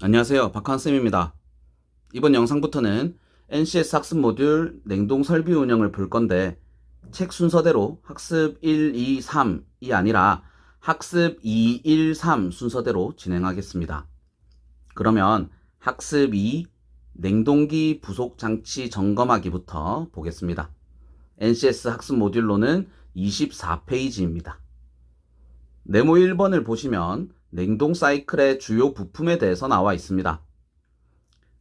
안녕하세요. 박한쌤입니다. 이번 영상부터는 NCS 학습 모듈 냉동 설비 운영을 볼 건데 책 순서대로 학습 1, 2, 3이 아니라 학습 2, 1, 3 순서대로 진행하겠습니다. 그러면 학습 2 냉동기 부속 장치 점검하기부터 보겠습니다. NCS 학습 모듈로는 24페이지입니다. 네모 1번을 보시면 냉동 사이클의 주요 부품에 대해서 나와 있습니다.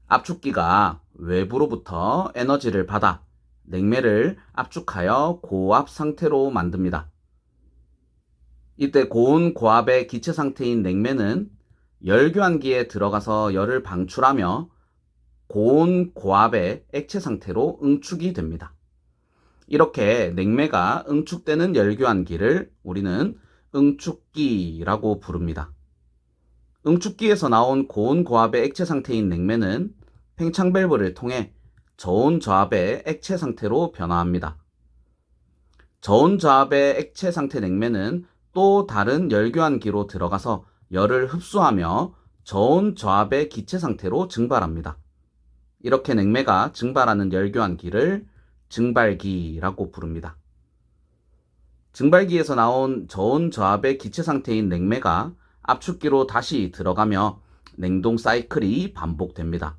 압축기가 외부로부터 에너지를 받아 냉매를 압축하여 고압 상태로 만듭니다. 이때 고온 고압의 기체 상태인 냉매는 열교환기에 들어가서 열을 방출하며 고온 고압의 액체 상태로 응축이 됩니다. 이렇게 냉매가 응축되는 열교환기를 우리는 응축기라고 부릅니다. 응축기에서 나온 고온 고압의 액체 상태인 냉매는 팽창 밸브를 통해 저온 저압의 액체 상태로 변화합니다. 저온 저압의 액체 상태 냉매는 또 다른 열교환기로 들어가서 열을 흡수하며 저온 저압의 기체 상태로 증발합니다. 이렇게 냉매가 증발하는 열교환기를 증발기라고 부릅니다. 증발기에서 나온 저온 저압의 기체 상태인 냉매가 압축기로 다시 들어가며 냉동 사이클이 반복됩니다.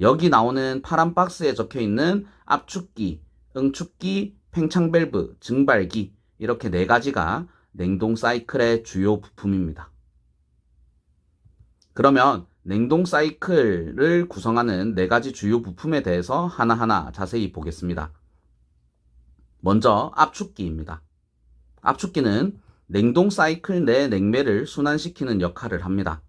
여기 나오는 파란 박스에 적혀 있는 압축기, 응축기, 팽창 밸브, 증발기 이렇게 네 가지가 냉동 사이클의 주요 부품입니다. 그러면 냉동 사이클을 구성하는 네 가지 주요 부품에 대해서 하나하나 자세히 보겠습니다. 먼저 압축기입니다. 압축기는 냉동 사이클 내 냉매를 순환시키는 역할을 합니다.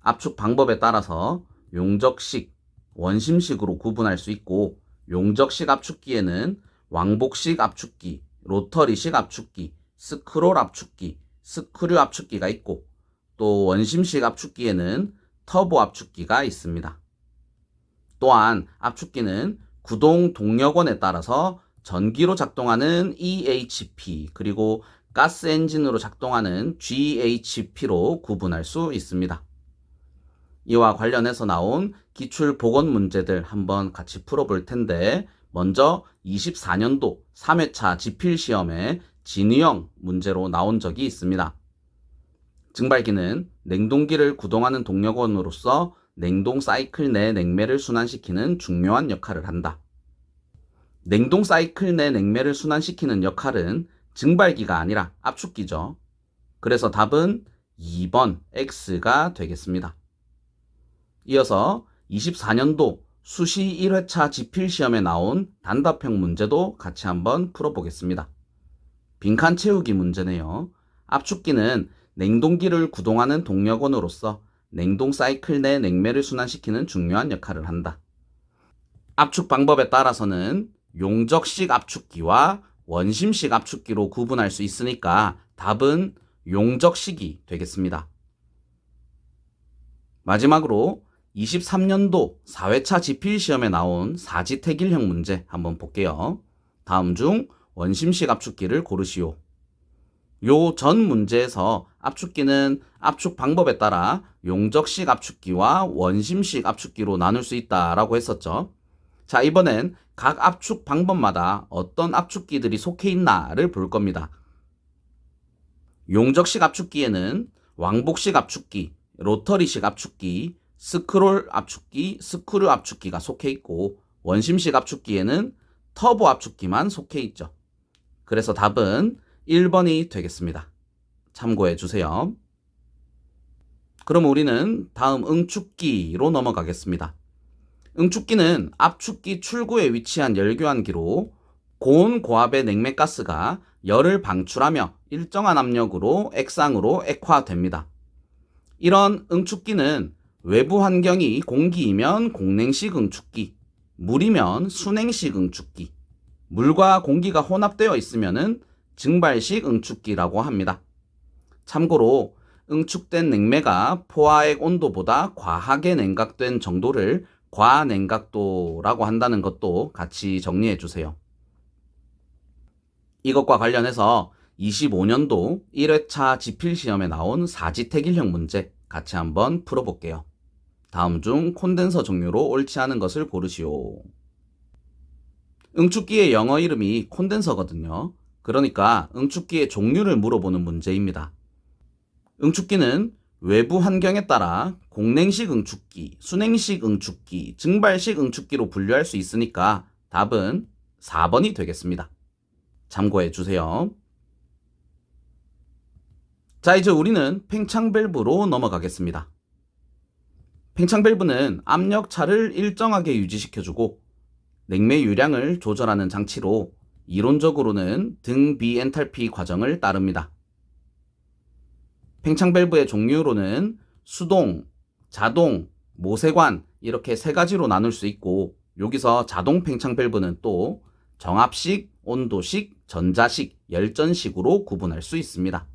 압축 방법에 따라서 용적식, 원심식으로 구분할 수 있고 용적식 압축기에는 왕복식 압축기, 로터리식 압축기, 스크롤 압축기, 스크류 압축기가 있고 또 원심식 압축기에는 터보 압축기가 있습니다. 또한 압축기는 구동 동력원에 따라서 전기로 작동하는 EHP 그리고 가스 엔진으로 작동하는 GHP로 구분할 수 있습니다. 이와 관련해서 나온 기출 보건 문제들 한번 같이 풀어볼 텐데 먼저 24년도 3회차 지필 시험에 진유형 문제로 나온 적이 있습니다. 증발기는 냉동기를 구동하는 동력원으로서 냉동 사이클 내 냉매를 순환시키는 중요한 역할을 한다. 냉동 사이클 내 냉매를 순환시키는 역할은 증발기가 아니라 압축기죠. 그래서 답은 2번 X가 되겠습니다. 이어서 24년도 수시 1회차 지필 시험에 나온 단답형 문제도 같이 한번 풀어보겠습니다. 빈칸 채우기 문제네요. 압축기는 냉동기를 구동하는 동력원으로서 냉동 사이클 내 냉매를 순환시키는 중요한 역할을 한다. 압축 방법에 따라서는 용적식 압축기와 원심식 압축기로 구분할 수 있으니까 답은 용적식이 되겠습니다. 마지막으로 23년도 4회차 지필 시험에 나온 사지택일형 문제 한번 볼게요. 다음 중 원심식 압축기를 고르시오. 요 전 문제에서 압축기는 압축 방법에 따라 용적식 압축기와 원심식 압축기로 나눌 수 있다라고 했었죠. 자, 이번엔 각 압축 방법마다 어떤 압축기들이 속해 있나를 볼 겁니다. 용적식 압축기에는 왕복식 압축기, 로터리식 압축기, 스크롤 압축기, 스크류 압축기가 속해 있고 원심식 압축기에는 터보 압축기만 속해 있죠. 그래서 답은 1번이 되겠습니다. 참고해 주세요. 그럼 우리는 다음 응축기로 넘어가겠습니다. 응축기는 압축기 출구에 위치한 열교환기로 고온 고압의 냉매가스가 열을 방출하며 일정한 압력으로 액상으로 액화됩니다. 이런 응축기는 외부 환경이 공기이면 공냉식 응축기, 물이면 순냉식 응축기, 물과 공기가 혼합되어 있으면 증발식 응축기라고 합니다. 참고로 응축된 냉매가 포화액 온도보다 과하게 냉각된 정도를 과냉각도라고 한다는 것도 같이 정리해 주세요. 이것과 관련해서 25년도 1회차 지필 시험에 나온 사지택일형 문제 같이 한번 풀어볼게요. 다음 중 콘덴서 종류로 옳지 않은 것을 고르시오. 응축기의 영어 이름이 콘덴서거든요. 그러니까 응축기의 종류를 물어보는 문제입니다. 응축기는 외부 환경에 따라 공냉식 응축기, 순행식 응축기, 증발식 응축기로 분류할 수 있으니까 답은 4번이 되겠습니다. 참고해 주세요. 자, 이제 우리는 팽창 밸브로 넘어가겠습니다. 팽창 밸브는 압력 차를 일정하게 유지시켜주고 냉매 유량을 조절하는 장치로 이론적으로는 등 비엔탈피 과정을 따릅니다. 팽창 밸브의 종류로는 수동, 자동, 모세관 이렇게 세 가지로 나눌 수 있고 여기서 자동 팽창 밸브는 또 정압식, 온도식, 전자식, 열전식으로 구분할 수 있습니다.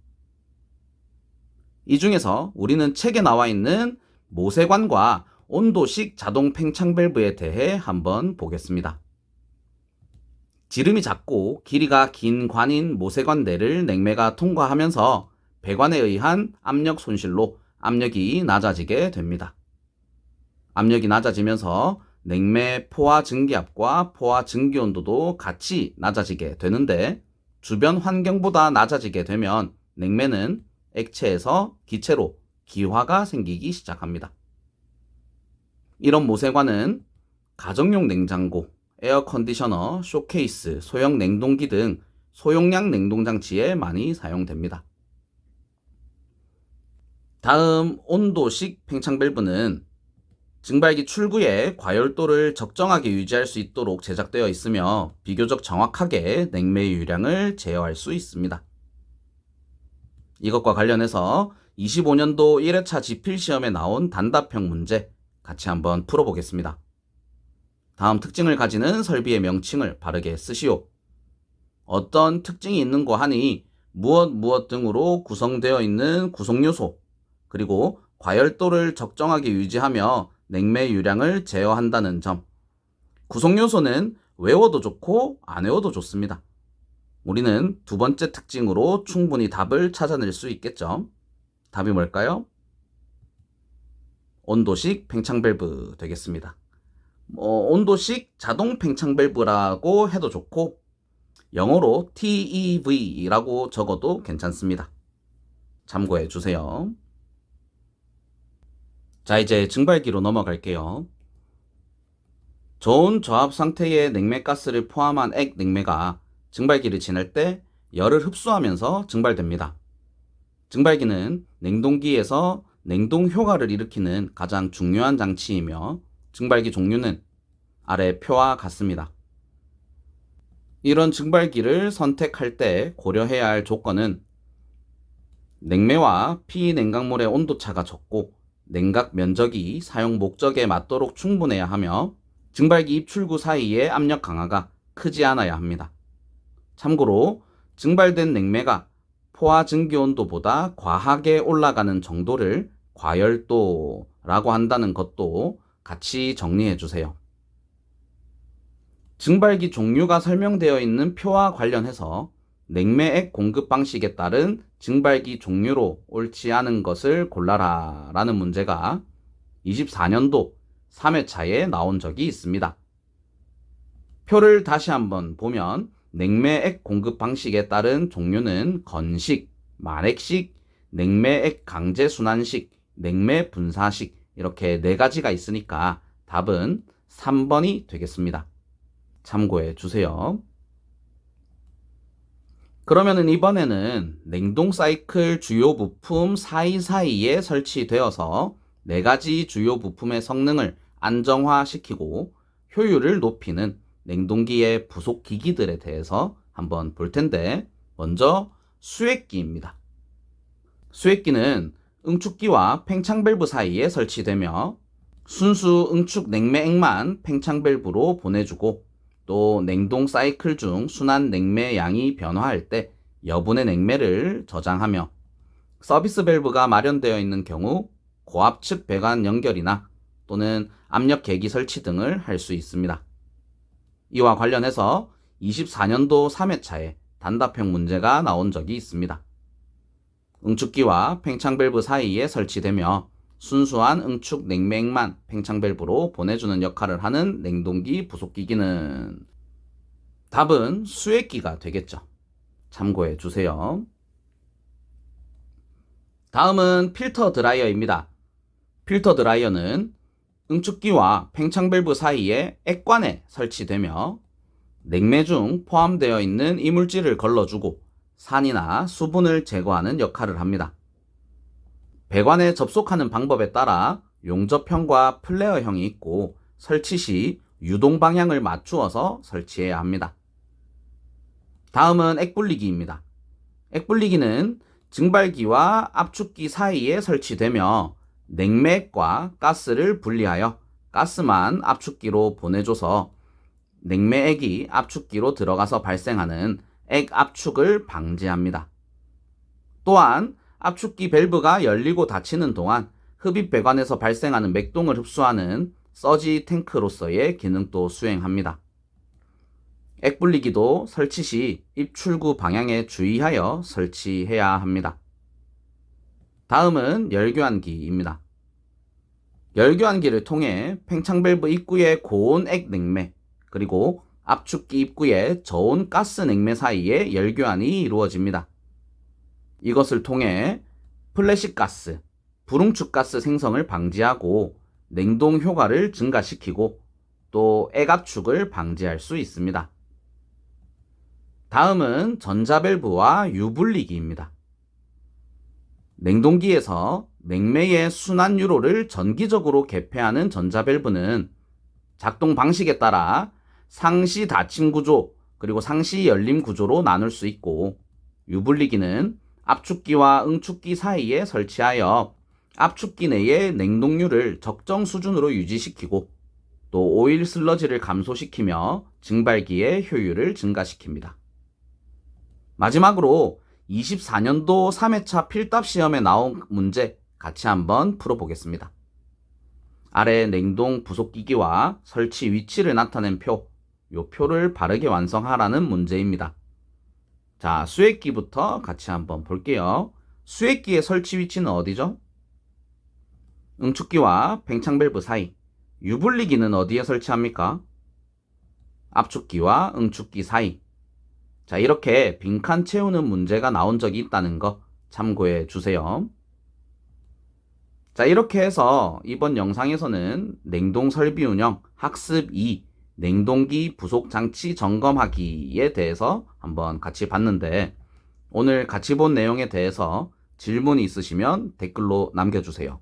이 중에서 우리는 책에 나와 있는 모세관과 온도식 자동 팽창 밸브에 대해 한번 보겠습니다. 지름이 작고 길이가 긴 관인 모세관 내를 냉매가 통과하면서 배관에 의한 압력 손실로 압력이 낮아지게 됩니다. 압력이 낮아지면서 냉매 포화 증기압과 포화 증기 온도도 같이 낮아지게 되는데 주변 환경보다 낮아지게 되면 냉매는 액체에서 기체로 기화가 생기기 시작합니다. 이런 모세관은 가정용 냉장고, 에어컨디셔너, 쇼케이스, 소형 냉동기 등 소용량 냉동장치에 많이 사용됩니다. 다음 온도식 팽창 밸브는 증발기 출구에 과열도를 적정하게 유지할 수 있도록 제작되어 있으며 비교적 정확하게 냉매 유량을 제어할 수 있습니다. 이것과 관련해서 25년도 1회차 지필 시험에 나온 단답형 문제 같이 한번 풀어보겠습니다. 다음 특징을 가지는 설비의 명칭을 바르게 쓰시오. 어떤 특징이 있는 거 하니 무엇 무엇 등으로 구성되어 있는 구성요소, 그리고 과열도를 적정하게 유지하며 냉매 유량을 제어한다는 점. 구성요소는 외워도 좋고 안 외워도 좋습니다. 우리는 두 번째 특징으로 충분히 답을 찾아낼 수 있겠죠. 답이 뭘까요? 온도식 팽창 밸브 되겠습니다. 뭐 온도식 자동 팽창 밸브라고 해도 좋고 영어로 TEV라고 적어도 괜찮습니다. 참고해 주세요. 자, 이제 증발기로 넘어갈게요. 좋은 저압 상태의 냉매가스를 포함한 액 냉매가 증발기를 지날 때 열을 흡수하면서 증발됩니다. 증발기는 냉동기에서 냉동 효과를 일으키는 가장 중요한 장치이며 증발기 종류는 아래 표와 같습니다. 이런 증발기를 선택할 때 고려해야 할 조건은 냉매와 피냉각물의 온도차가 적고 냉각 면적이 사용 목적에 맞도록 충분해야 하며 증발기 입출구 사이의 압력 강화가 크지 않아야 합니다. 참고로 증발된 냉매가 포화 증기 온도보다 과하게 올라가는 정도를 과열도라고 한다는 것도 같이 정리해 주세요. 증발기 종류가 설명되어 있는 표와 관련해서 냉매액 공급 방식에 따른 증발기 종류로 옳지 않은 것을 골라라 라는 문제가 24년도 3회차에 나온 적이 있습니다. 표를 다시 한번 보면 냉매액 공급 방식에 따른 종류는 건식, 만액식, 냉매액 강제 순환식, 냉매 분사식 이렇게 네 가지가 있으니까 답은 3번이 되겠습니다. 참고해 주세요. 그러면은 이번에는 냉동 사이클 주요 부품 사이사이에 설치되어서 네 가지 주요 부품의 성능을 안정화시키고 효율을 높이는 냉동기의 부속 기기들에 대해서 한번 볼 텐데 먼저 수액기입니다. 수액기는 응축기와 팽창 밸브 사이에 설치되며 순수 응축 냉매액만 팽창 밸브로 보내주고 또 냉동 사이클 중 순환 냉매 양이 변화할 때 여분의 냉매를 저장하며 서비스 밸브가 마련되어 있는 경우 고압 측 배관 연결이나 또는 압력 계기 설치 등을 할 수 있습니다. 이와 관련해서 24년도 3회차에 단답형 문제가 나온 적이 있습니다. 응축기와 팽창 밸브 사이에 설치되며 순수한 응축 냉매액만 팽창 밸브로 보내주는 역할을 하는 냉동기 부속기기는 답은 수액기가 되겠죠. 참고해 주세요. 다음은 필터 드라이어입니다. 필터 드라이어는 응축기와 팽창 밸브 사이에 액관에 설치되며 냉매 중 포함되어 있는 이물질을 걸러주고 산이나 수분을 제거하는 역할을 합니다. 배관에 접속하는 방법에 따라 용접형과 플레어형이 있고 설치 시 유동 방향을 맞추어서 설치해야 합니다. 다음은 액분리기입니다. 액분리기는 증발기와 압축기 사이에 설치되며 냉매액과 가스를 분리하여 가스만 압축기로 보내줘서 냉매액이 압축기로 들어가서 발생하는 액 압축을 방지합니다. 또한 압축기 밸브가 열리고 닫히는 동안 흡입 배관에서 발생하는 맥동을 흡수하는 서지 탱크로서의 기능도 수행합니다. 액분리기도 설치 시 입출구 방향에 주의하여 설치해야 합니다. 다음은 열교환기입니다. 열교환기를 통해 팽창 밸브 입구의 고온 액 냉매 그리고 압축기 입구의 저온 가스 냉매 사이에 열교환이 이루어집니다. 이것을 통해 플래시 가스, 불응축 가스 생성을 방지하고 냉동 효과를 증가시키고 또 액압축을 방지할 수 있습니다. 다음은 전자밸브와 유분리기입니다. 냉동기에서 냉매의 순환 유로를 전기적으로 개폐하는 전자밸브는 작동 방식에 따라 상시 닫힘 구조 그리고 상시 열림 구조로 나눌 수 있고 유분리기는 압축기와 응축기 사이에 설치하여 압축기 내의 냉동률을 적정 수준으로 유지시키고 또 오일 슬러지를 감소시키며 증발기의 효율을 증가시킵니다. 마지막으로 24년도 3회차 필답 시험에 나온 문제 같이 한번 풀어보겠습니다. 아래 냉동 부속기기와 설치 위치를 나타낸 표, 요 표를 바르게 완성하라는 문제입니다. 자, 수액기부터 같이 한번 볼게요. 수액기의 설치 위치는 어디죠? 응축기와 팽창밸브 사이. 유분리기는 어디에 설치합니까? 압축기와 응축기 사이. 자, 이렇게 빈칸 채우는 문제가 나온 적이 있다는 거 참고해 주세요. 자, 이렇게 해서 이번 영상에서는 냉동 설비 운영 학습 2 냉동기 부속 장치 점검하기에 대해서 한번 같이 봤는데 오늘 같이 본 내용에 대해서 질문이 있으시면 댓글로 남겨주세요.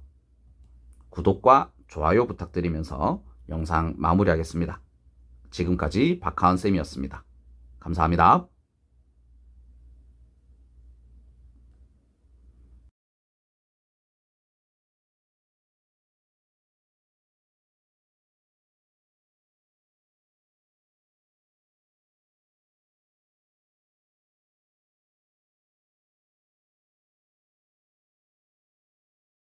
구독과 좋아요 부탁드리면서 영상 마무리하겠습니다. 지금까지 박하은 쌤이었습니다. 감사합니다.